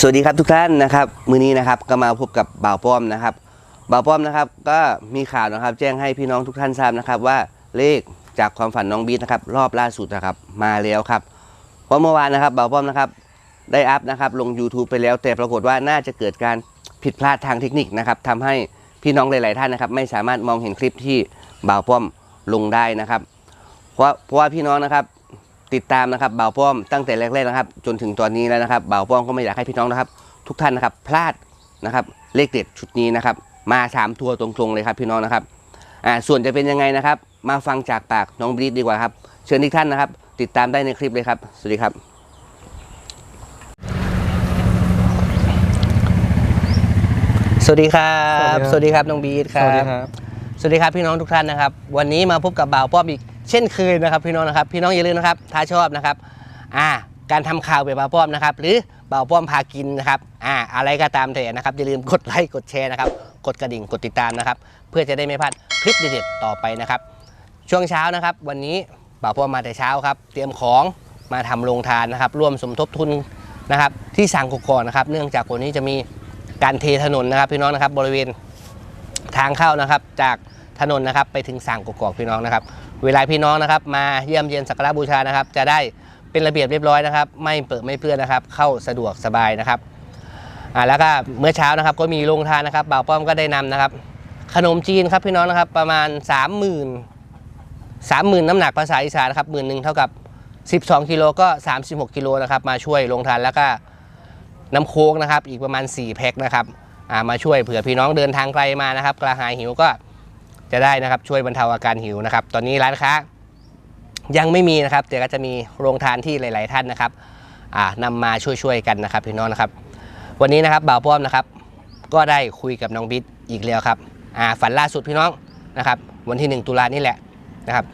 สวัสดีครับทุกท่านนะครับมื้อนี้นะครับก็มาพบกับบ่าวป้อมนะครับบ่าวป้อมนะครับก็มีข่าวนะครับ แจ้งให้พี่น้องทุกท่านทราบนะครับ ว่าเลขจากความฝันน้องบีทนะครับรอบล่าสุดนะครับมาแล้วครับเพราะเมื่อวานนะครับบ่าวป้อมนะครับได้อัพนะครับลง YouTube ไปแล้ว แต่ปรากฏว่าน่าจะเกิดการผิดพลาดทางเทคนิคนะครับทำให้พี่น้องหลาย ๆ ท่านนะครับ ไม่สามารถมองเห็นคลิปที่บ่าวป้อมลงได้นะครับ เพราะเพราะว่าพี่น้องนะครับ ติดตามนะครับบ่าวป้อมตั้งแต่แรกๆนะครับ จนถึงตอนนี้แล้วนะครับบ่าวป้อมก็ไม่อยากให้พี่น้องนะครับ ทุกท่านนะครับพลาดนะครับเลขเด็ดชุดนี้นะครับ มาสามตัวตรงๆเลยครับพี่น้องนะครับอ่าส่วนจะเป็นยังไงนะครับ มาฟังจากปากน้องบรีดดีกว่าครับ เชิญทุกท่านนะครับ ติดตามได้ในคลิปเลยครับ สวัสดีครับ สวัสดีครับสสวัวัสสดีดีคครัรับบน้องบีดคสรัวัสดีบครับ สวัสดีครับพี่น้องทุกท่านนะครับ วันนี้มาพบกับบ่าวป้อมอีก เช่นเคยนะครับ พี่น้องนะครับ พี่น้องอย่าลืมนะครับ ถ้าชอบนะครับอ่าการทำข่าวแบบบ่าวป้อมนะครับ หรือบ่าวป้อมพากินนะครับอ่าอะไรก็ตามแต่นะครับอย่าลืมกดไลค์กดแชร์นะครับ กดกระดิ่งกดติดตามนะครับ เพื่อจะได้ไม่พลาดคลิปเด็ดๆต่อไปนะครับ ช่วงเช้านะครับ วันนี้บ่าวป้อมมาแต่เช้าครับ เตรียมของมาทำโรงทานนะครับ ร่วมสมทบทุนนะครับ ที่สั่งกกอกนะครับ เนื่องจากวันนี้จะมีการเทถนนนะครับ พี่น้องนะครับ บริเวณทางเข้านะครับ จากถนนนะครับ ไปถึงสั่งกกอกพี่น้องนะครับ เวลาพี่น้องนะครับ มาเยี่ยมเยียนสักการะบูชานะครับ จะได้เป็นระเบียบเรียบร้อยนะครับ ไม่เปิดไม่เปื้อนนะครับ เข้าสะดวกสบายนะครับอ่าแล้วก็เมื่อเช้านะครับ ก็มีโรงทานนะครับบ่าวป้อมก็ได้นำนะครับ ขนมจีนครับพี่น้องนะครับประมาณ 3 0 0 0 0 30,000น้ำหนักภาษาอีสานนะครับหมื่นหนึ่งเท่ากับ 12กิโลก็ 36กิโลนะครับมาช่วยโรงทานแล้วก็น้ำโค้กนะครับอีกประมาณ 4 แพ็คนะครับอ่ามาช่วยเผื่อพี่น้องเดินทางไกลมานะครับกระหายหิวก็ จะได้นะครับช่วยบรรเทาอาการหิวนะครับ ตอนนี้ร้านค้ายังไม่มีนะครับ แต่ก็จะมีโรงทานที่หลาย ๆ ท่านนะครับอ่านำมาช่วยๆกันนะครับพี่น้องนะครับ วันนี้นะครับบ่าวป้อมนะครับ ก็ได้คุยกับน้องบิ๊กอีกแล้วครับฝันล่าสุดพี่น้องนะครับ วันที่ 1 ตุลานี่แหละนะครับ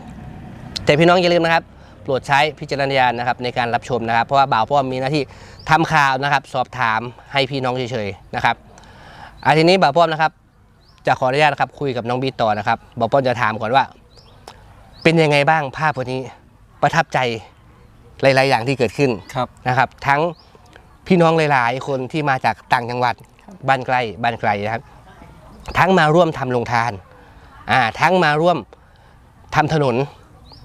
แต่พี่น้องอย่าลืมนะครับโปรดใช้พิจารณญาณนะครับในการรับชมนะครับ เพราะว่าบ่าวป้อมมีหน้าที่ทำข่าวนะครับ สอบถามให้พี่น้องเฉยๆนะครับอาทีนี้บ่าวป้อมนะครับ จะขออนุญาตนะครับคุยกับน้องบีต่อนะครับบ่าวป้อมจะถามก่อนว่า เป็นยังไงบ้างภาพวันนี้ประทับใจหลาย ๆ อย่างที่เกิดขึ้นครับนะครับ ทั้งพี่น้องหลาย ๆ คนที่มาจากต่างจังหวัดบ้านใกล้บ้านไกลนะครับ ทั้งมาร่วมทำโรงทานอ่าทั้งมาร่วมทำถนน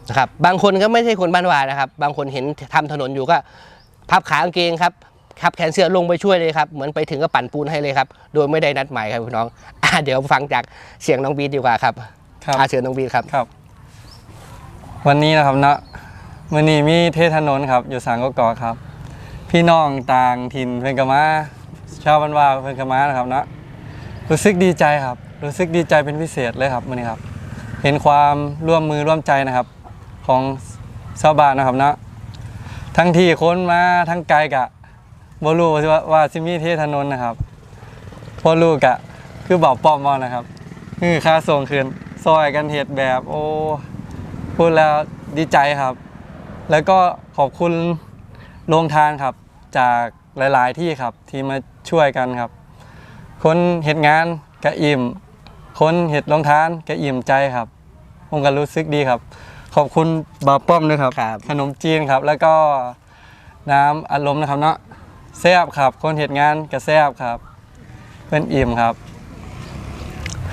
นะครับ บางคนก็ไม่ใช่คนบ้านวานะครับ บางคนเห็นทำถนนอยู่ก็พับขากางเกงครับ ขับแขนเสื้อลงไปช่วยเลยครับ เหมือนไปถึงก็ปั่นปูนให้เลยครับ โดยไม่ได้นัดหมายครับพี่น้องอะเดี๋ยวฟังจากเสียงน้องบีทดีกว่าครับครับอาเชิญน้องบีทครับ ครับ วันนี้นะครับเนาะมื่อนี้มีเทศถนนครับ อยู่สางกกอกครับ พี่น้องต่างถิ่นเพื่อนกมาชาวบ้านว่าเพื่อนกมานะครับเนาะรู้สึกดีใจครับ รู้สึกดีใจเป็นพิเศษเลยครับมื่อนี้ครับ เห็นความร่วมมือร่วมใจนะครับ ของชาวบ้านนะครับเนาะทั้งที่คนมาทั้งไกลกะ บ่รู้ว่าว่าซิมีเทศถนนนะครับพอรู้กะคือเบาป้อมว่านะครับคือค่าส่งคืนซอยกันเหตุแบบโอ้พูดแล้วดีใจครับ แล้วก็ขอบคุณโรงทานครับจากหลาย ๆ ที่ครับที่มาช่วยกันครับ คนเหตุงานกะอิ่ม คนเหตุโรงทานกะอิ่มใจครับผมก็รู้สึกดีครับ ขอบคุณบาป้อมด้วยครับครับขนมจีนครับ แล้วก็น้ำอัดลมนะครับเนาะ แซบครับ คนเหตุงานกะแซบครับ เพื่อนอิ่มครับ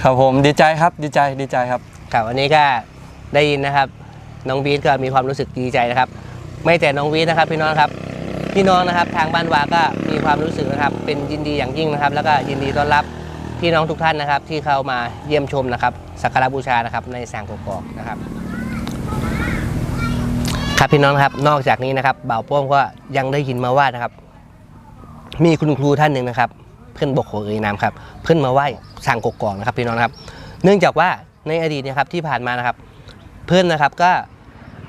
ครับผมดีใจครับดีใจดีใจครับ ครับวันนี้ก็ได้ยินนะครับ น้องบีทก็มีความรู้สึกดีใจนะครับ ไม่แต่น้องบีทนะครับ พี่น้องครับ พี่น้องนะครับ ทางบ้านวาก็มีความรู้สึกนะครับ เป็นยินดีอย่างยิ่งนะครับ แล้วก็ยินดีต้อนรับพี่น้องทุกท่านนะครับ ที่เข้ามาเยี่ยมชมนะครับสักการะบูชานะครับ ในสางกกอกนะครับ ครับพี่น้องครับนอกจากนี้นะครับบ่าวโป้งก็ยังได้ยินมาว่านะครับ มีคุณครูท่านหนึ่งนะครับ เพื่อนบกโขเอ่ยนามครับ เพื่อนมาไหว้สางกกอกนะครับพี่น้องครับ เนื่องจากว่าในอดีตนะครับที่ผ่านมานะครับ เพื่อนนะครับก็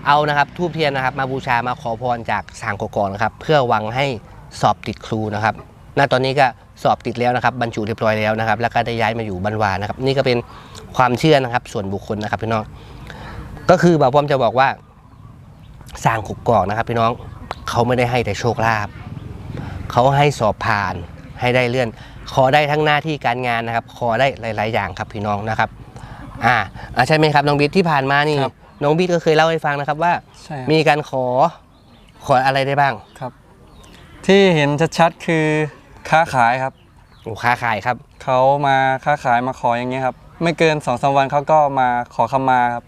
เอานะครับทูบเทียนนะครับมาบูชามาขอพรจากสางกกอกนะครับเพื่อหวังให้สอบติดครูนะครับณตอนนี้ก็สอบติดแล้วนะครับบรรจุเรียบร้อยแล้วนะครับ แล้วก็ได้ย้ายมาอยู่บันวานะครับ นี่ก็เป็นความเชื่อนะครับ ส่วนบุคคลนะครับพี่น้อง ก็คือบ่าวป้อมจะบอกว่าสร้างกกอกนะครับ พี่น้องเขาไม่ได้ให้แต่โชคลาภ เขาให้สอบผ่านให้ได้เลื่อน ขอได้ทั้งหน้าที่การงานนะครับ ขอได้หลาย ๆ อย่างครับพี่น้องนะครับอ่าอ่าใช่ไหมครับน้องบิ๊กที่ผ่านมานี่ครับน้องบิ๊กก็เคยเล่าให้ฟังนะครับว่า ใช่ครับ มีการขอขออะไรได้บ้างครับ ที่เห็นชัดๆคือค้าขายครับ โอ้ค้าขายครับ เขามาค้าขายมาขออย่างเงี้ยครับ ไม่เกินสองสามวันเขาก็มาขอคำมาครับ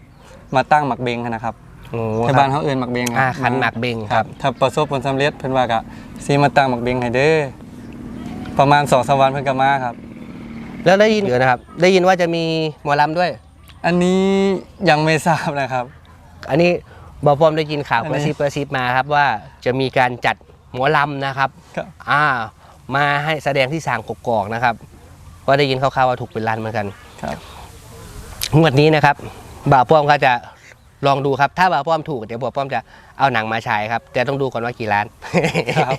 มาตั้งหมักเบงกันนะครับ โอ้ที่บ้านเขาเอื่นหมักเบงครัอ่าขันหมักเบงครับ ถ้าประสบผลสำเร็จเพิ่นว่ากะซีมาตั้งหมักเบงให้เด้อประมาณสองสามวันเพิ่นก็มาครับ แล้วได้ยินเดี๋ยวนะครับ ได้ยินว่าจะมีหมอลำด้วย อันนี้ยังไม่ทราบนะครับ อันนี้บอปอมได้ยินข่าวอันกนี้ระซิบกระซิบมาครับว่าจะมีการจัดหมอลำนะครับครับอ่ามาให้แสดงที่สางกกอกนะครับก็ได้ยินคร่าวๆว่าถูกเป็นล้านเหมือนกันครับงวดนี้นะครับบ่าวป้อมก็จะ ลองดูครับ ถ้าบ่าวป้อมถูกเดี๋ยวบ่าวป้อมจะเอาหนังมาฉายครับ แต่ต้องดูก่อนว่ากี่ล้านครับ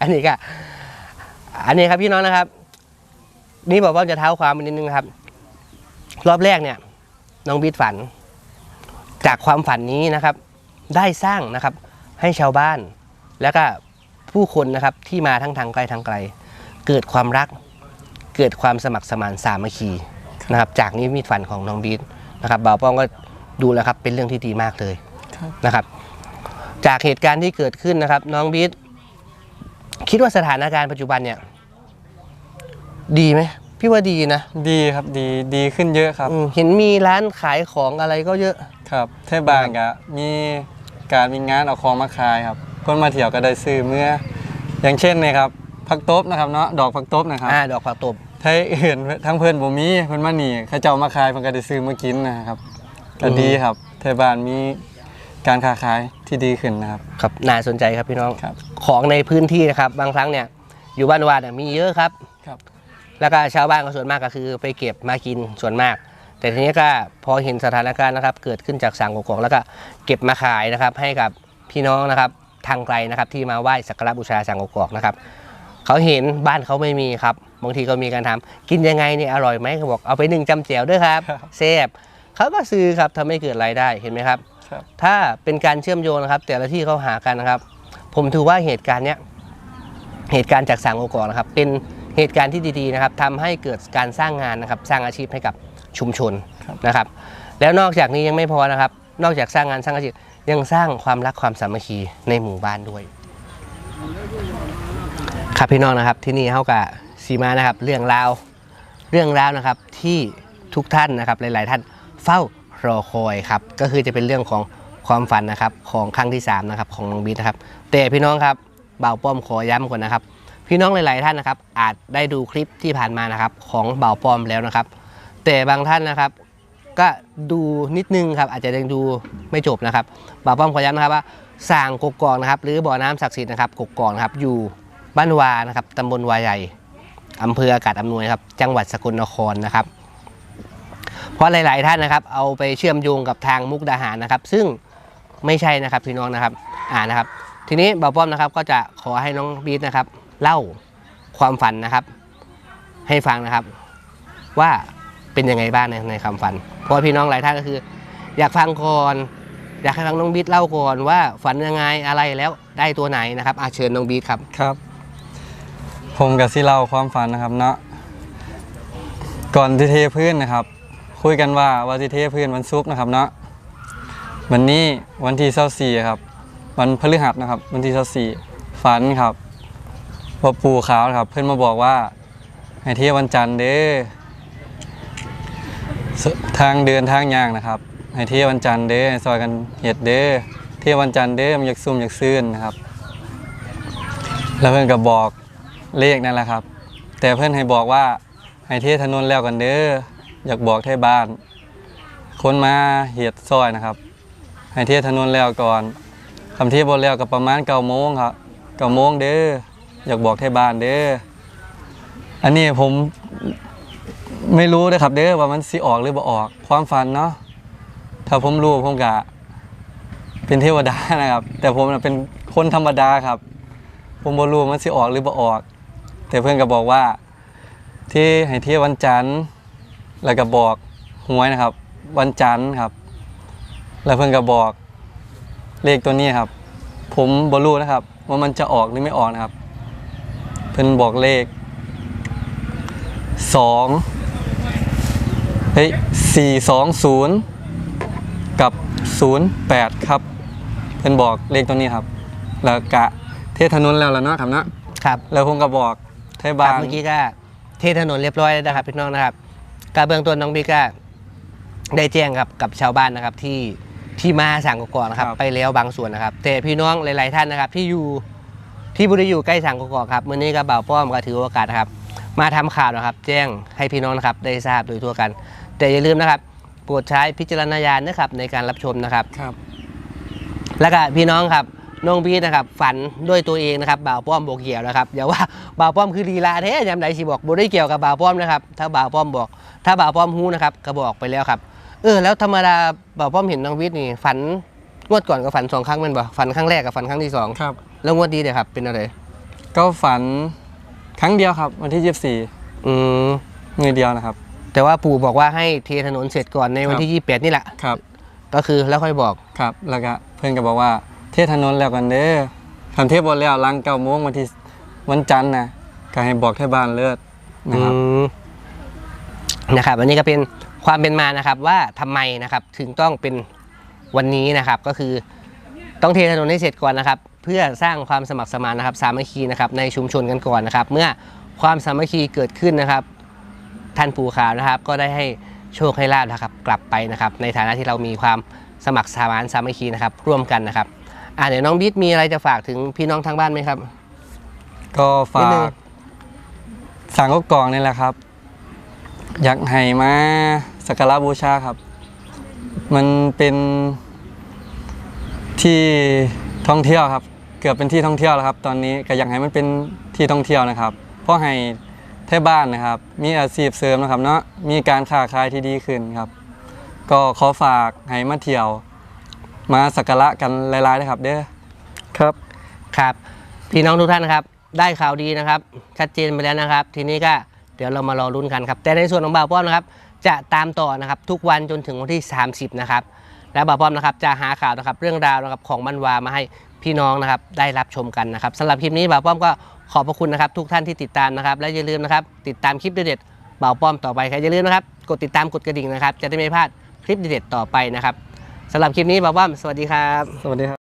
อันนี้ก็อันนี้ครับพี่น้องนะครับ นี่บ่าวป้อมจะเท้าความไปนิดนึงครับ รอบแรกเนี่ย น้องบีทฝัน จากความฝันนี้นะครับ ได้สร้างนะครับ ให้ชาวบ้าน แล้วก็ผู้คนนะครับที่มาทั้งทางไกลทางไกล เกิดความรัก เกิดความสมัครสมานสามัคคีนะครับ จากนี้มีฝันของน้องบีทนะครับบ่าวป้องก็ ดูแล้วครับเป็นเรื่องที่ดีมากเลยครับนะครับ จากเหตุการณ์ที่เกิดขึ้นนะครับ น้องบีทคิดว่าสถานการณ์ปัจจุบันเนี่ย ดีไหมพี่ว่าดีนะ ดีครับดีดีขึ้นเยอะครับอืมเห็นมีร้านขายของอะไรก็เยอะครับเทศบาลก็มีการมีงานเอาของมาขายครับคนมาเที่ยวก็ได้ซื้อเมื่อ อย่างเช่นนี่ครับผักตบนะครับเนาะดอกผักตบนะครับอ่าดอกผักตบไทยอื่นทั้งเพื่อนบ่มีเพิ่นมานี่เขาเจ้ามาขายเพิ่นก็ได้ซื้อมากินนะครับ ก็ดีครับเทศบาลมีการค้าขายที่ดีขึ้นนะครับ ครับน่าสนใจครับพี่น้อง ครับของในพื้นที่นะครับ บางครั้งเนี่ยอยู่บ้านวาดเนี่ยมีเยอะครับ ครับ แล้วก็ชาวบ้านก็ส่วนมากก็คือไปเก็บมากินส่วนมาก แต่ทีนี้ก็พอเห็นสถานการณ์นะครับ เกิดขึ้นจากสังกอกแล้วก็เก็บมาขายนะครับ ให้กับพี่น้องนะครับ ทางไกลนะครับ ที่มาไหว้สักการะบูชาสังกอกนะครับ เขาเห็นบ้านเขาไม่มีครับ บางทีก็มีการถามกินยังไงเนี่ยอร่อยไหมเขาบอกเอาไปหนึ่งจำเจียวด้วยครับครับเซฟ เขาก็ซื้อครับทำให้เกิดรายได้เห็นไหมครับ ครับ ถ้าเป็นการเชื่อมโยงนะครับ แต่ละที่เขาหากันนะครับ ผมถือว่าเหตุการณ์เนี้ยเหตุการณ์จากสางโอกอกนะครับ เป็นเหตุการณ์ที่ดีๆนะครับทำให้เกิดการสร้างงานนะครับ สร้างอาชีพให้กับชุมชนครับนะครับ แล้วนอกจากนี้ยังไม่พอนะครับ นอกจากสร้างงานสร้างอาชีพยังสร้างความรักความสามัคคีในหมู่บ้านด้วย ครับพี่น้องนะครับที่นี่เขากับซีมานะครับ เรื่องราวเรื่องราวนะครับที่ทุกท่านนะครับหลาย ๆ ท่าน เฝ้ารอคอยครับก็คือจะเป็นเรื่องของความฝันนะครับของครั้งที่3นะครับของน้องบีนะครับแต่พี่น้องครับเบาป้อมขอย้ำก่อนนะครับ พี่น้องหลาย ๆ ท่านนะครับ อาจได้ดูคลิปที่ผ่านมานะครับของเบาป้อมแล้วนะครับ แต่บางท่านนะครับ ก็ดูนิดนึงครับอาจจะยังดูไม่จบนะครับเบาป้อมขอย้ำนะครับว่าสร้างกกกอกนะครับ หรือบ่อน้ำศักดิ์สิทธิ์นะครับกกอกนะครับอยู่บ้านวานะครับตำบลวาใหญ่อำเภออากาศอำนวยครับ จังหวัดสกลนครนะครับ เพราะหลาย ๆ ท่านนะครับ เอาไปเชื่อมโยงกับทางมุกดาหารนะครับ ซึ่งไม่ใช่นะครับพี่น้องนะครับอ่านะครับ ทีนี้บ่าวป้อมนะครับก็จะขอให้น้องบีทนะครับ เล่าความฝันนะครับ ให้ฟังนะครับ ว่าเป็นยังไงบ้างในในความฝัน เพราะพี่น้องหลายท่านก็คือ อยากฟังก่อนอยากให้ฟังน้องบีทเล่าก่อนว่าฝันยังไงอะไรแล้วได้ตัวไหนนะครับอาเชิญน้องบีทครับครับ ผมกับซิเล่าความฝันนะครับเนาะก่อนที่เทพื้นนะครับ คุยกันว่าว่าที่เทพื้นวันศุกร์นะครับเนาะวันนี้วันที่เาสี่ครับ วันพฤหัสนะครับ วันที่เาสี่ฝันครับว่าปูขาวครับ เพื่อนมาบอกว่าให้เทวันจันทร์เด้อทางเดินทางย่างนะครับ ให้เทวันจันทร์เด้อซอยกันเห็ดเด้อเทวันจันทร์เด้อมันอยากซุ่มอยากซื่นนะครับ แล้วเพื่อนก็บอกเลขนั่นแหละครับ แต่เพื่อนให้บอกว่าให้เทถนนแล้วกันเด้อ อยากบอกที่บ้าน คนมาเหตุซอยนะครับ ให้เทถนนแล้วก่อนคำเทบนแล้วก็ประมาณเก้าโมงครับเก้าโมงเด้ออยากบอกที่บ้านเด้ออันนี้ผมไม่รู้นะครับ เด้อว่ามันสิออกหรือบ่ออก ความฝันเนาะถ้าผมรู้ผมกะเป็นเทวดานะครับ แต่ผมเป็นคนธรรมดาครับ ผมบ่รู้มันสิออกหรือบ่ออก แต่เพื่อนก็บอกว่า ที่ให้เที่ยววันจันทร์ แล้วก็บอกหวยนะครับ วันจันทร์ครับ แล้วเพื่อนก็บอกเลขตัวนี้ครับ ผมบ่รู้นะครับ ว่ามันจะออกหรือไม่ออกนะครับ เพื่อนบอกเลขสองเฮ้ยสี่สองศูนย์กับศูนย์แปดครับ เพื่อนบอกเลขตัวนี้ครับ แล้วกะเทศถนนแล้วล่ะเนาะครับเนาะครับ แล้วผมก็บอกเทศบาล ครับเมื่อกี้ก็เทถนนเรียบร้อยแล้วนะครับพี่น้องนะครับ การเบื้องต้นน้องบิ๊กก็ได้แจ้งกับกับชาวบ้านนะครับที่ที่มาสั่งกอกๆนะครับ ครับ ไปแล้วบางส่วนนะครับ แต่พี่น้องหลาย ๆ ท่านนะครับ ที่อยู่ที่บุรีอยู่ใกล้สั่งกอกๆครับมื่อนี้ก็บ่าวป้อมก็ถือโอกาสนะครับ มาทำข่าวนะครับ แจ้งให้พี่น้องนะครับได้ทราบโดยทั่วกัน แต่อย่าลืมนะครับโปรดใช้พิจารณญาณนะครับในการรับชมนะครับ ครับ แล้วก็พี่น้องครับ น้องบีนะครับฝันด้วยตัวเองนะครับบ่าวป้อมบอกเกี่ยวนะครับอย่าว่าบ่าวป้อมคือลีลาแท้ยามใดสิบอกบ่ได้เกี่ยวกับบ่าวป้อมนะครับถ้าบ่าวป้อมบอก ถ้าบ่าวป้อมฮู้นะครับก็บอกไปแล้วครับ เออแล้วธรรมดาบ่าวป้อมเห็นน้องวิทย์นี่ฝันงวดก่อนก็ฝันสองครั้งแมันบ่ฝันครั้งแรกกับฝันครั้งที่สองครับ แล้วงวดนี้เนี่ยครับเป็นอะไรก็ฝันครั้งเดียวครับ วันที่ อืม24มือเดียวนะครับ แต่ว่าปู่บอกว่าให้เทถนนเสร็จก่อนในวันที่ 28 นี่แหละ ครับ ก็คือแล้วค่อยบอก ครับ แล้วก็เพื่อนก็บอกว่า เทศถนนแล้วกันเด้อทำเทศบนแล้วหลังเก้าโมงวันที่วันจันทร์นะก็ให้บอกที่บ้านเลือดนะครับ นะครับอันนี้ก็เป็นความเป็นมานะครับว่าทำไมนะครับถึงต้องเป็นวันนี้นะครับ ก็คือต้องเทถนนให้เสร็จก่อนนะครับ เพื่อสร้างความสมัครสมานนะครับสามัคคีนะครับในชุมชนกันก่อนนะครับ เมื่อความสามัคคีเกิดขึ้นนะครับ ท่านปู่ขาวนะครับ ก็ได้ให้โชคให้ลาบนะครับ กลับไปนะครับ ในฐานะที่เรามีความสมัครสมานสามัคคีนะครับ ร่วมกันนะครับ อ่าเดี๋ยวน้องบิ๊ดมีอะไรจะฝากถึงพี่น้องทางบ้านไหมครับ ก็ฝานิดนึง กสั่งก็กล่องนี่แหละครับ อยากให้มาสักการะบูชาครับ มันเป็นที่ท่องเที่ยวครับ เกือบเป็นที่ท่องเที่ยวแล้วครับ ตอนนี้ก็อยากให้มันเป็นที่ท่องเที่ยวนะครับ เพราะให้เทศบ้านนะครับ มีอาชีพเสริมนะครับ เนาะมีการค้าขายที่ดีขึ้นครับ ก็ขอฝากให้มาเที่ยว มาสักการะกันหลายๆนะครับ เด้อครับ ครับ พี่น้องทุกท่านนะครับ ได้ข่าวดีนะครับ ชัดเจนไปแล้วนะครับ ทีนี้ก็เดี๋ยวเรามารอรุ้นกันครับ แต่ในส่วนของบ่าวป้อมนะครับ จะตามต่อนะครับ ทุกวันจนถึงวันที่ 30 นะครับ และบ่าวป้อมนะครับ จะหาข่าวนะครับ เรื่องราวนะครับของมันวามาให้พี่น้องนะครับ ได้รับชมกันนะครับสำหรับคลิปนี้บ่าวป้อมก็ขอบพระคุณนะครับ ทุกท่านที่ติดตามนะครับ และอย่าลืมนะครับ ติดตามคลิปเด็ดๆบ่าวป้อมต่อไปครับอย่าลืมนะครับ กดติดตามกดกระดิ่งนะครับ จะได้ไม่พลาดคลิปเด็ดๆต่อไปนะครับ สำหรับคลิปนี้บ่าวป้อมสวัสดีครับ สวัสดีครับ